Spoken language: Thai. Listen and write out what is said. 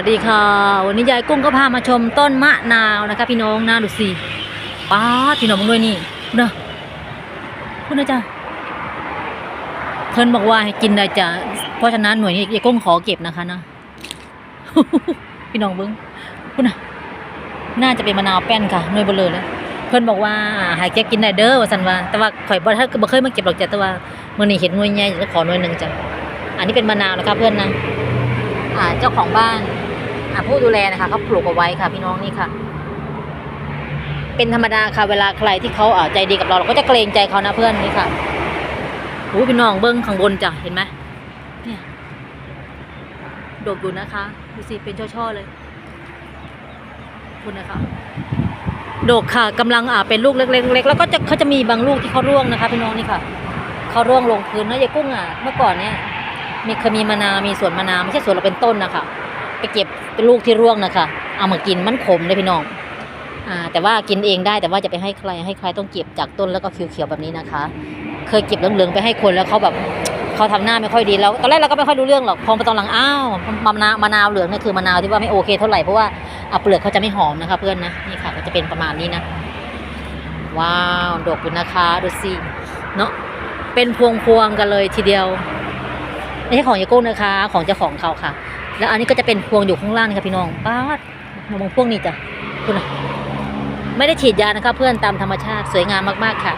สวัสดีค่ะ วันนี้ยายกุ้งก็พามาชมต้นมะนาวนะคะ พี่น้องนะดูสิป้าพี่น้องมึงด้วยนี่คุณนะคุณนะจ๊ะเพิ่นบอกว่าให้กินได้จ้ะเพราะฉะนั้นหน่วยนี้ยายกุ้งขอเก็บนะคะนะพี่น้องเบิ้งคุณนะน่าจะเป็นมะนาวแป้นค่ะหน่วยเบลเลยเพิ่นบอกว่าให้แกกินได้เด้อว่าสันว่า แต่ว่าข่อยบ่ถ้าบ่เคยมาเก็บหรอกจ้ะแต่ว่ามื้อนี้เห็นหน่วยใหญ่จะขอหน่วยหนึ่งจ้ะอันนี้เป็นมะนาวนะคะเพื่อนนะอ่าเจ้าของบ้าน อ่าผู้ดูแลนะคะเขาปลูกเอาไว้ค่ะ พี่น้องนี่ค่ะ เป็นธรรมดาค่ะเวลาใครที่เขาอ่าใจดีกับเราเราก็จะเกรงใจเขานะเพื่อนนี่ค่ะโอ้พี่น้องเบิ้งข้างบนจ้ะเห็นไหมเนี่ยโดดอยู่นะคะดูสิเป็นช่อๆเลยคุณนะคะโดกค่ะกำลังอ่าเป็นลูกเล็กๆแล้วก็จะเขาจะมีบางลูกที่เขาร่วงนะคะ พี่น้องนี่ค่ะเขาร่วงลงพื้นนะยายกุ้งอะเมื่อก่อนเนี่ยมีเคยมีมะนาวมีสวนมะนาวไม่ใช่สวนเราเป็นต้นนะคะ ไปเก็บเป็นลูกที่ร่วงนะคะ เอามากินมันขมเลยพี่น้องอ่าแต่ว่ากินเองได้แต่ว่าจะไปให้ใครให้ใครต้องเก็บจากต้นแล้วก็เขียวๆแบบนี้นะคะ เคยเก็บเหลืองๆไปให้คนแล้วเขาแบบเขาทำหน้าไม่ค่อยดีแล้วตอนแรกเราก็ไม่ค่อยรู้เรื่องหรอกพอมาตอนหลังอ้าวมะนาวมะนาวเหลืองนี่คือมะนาวที่ว่าไม่โอเคเท่าไหร่เพราะว่าอะเปลือกเขาจะไม่หอมนะคะเพื่อนนะนี่ค่ะก็จะเป็นประมาณนี้นะว้าวดกอยู่นะคะดูสิเนาะเป็นพวงๆกันเลยทีเดียวไม่ใช่ของยาโก้นะคะ ของเจ้าของเขาค่ะ แล้วอันนี้ก็จะเป็นพวงอยู่ข้างล่างนี่ค่ะพี่น้องป้าดมองพวงนี้จ้ะคุณนะไม่ได้ฉีดยานะคะเพื่อนตามธรรมชาติสวยงามมากๆค่ะ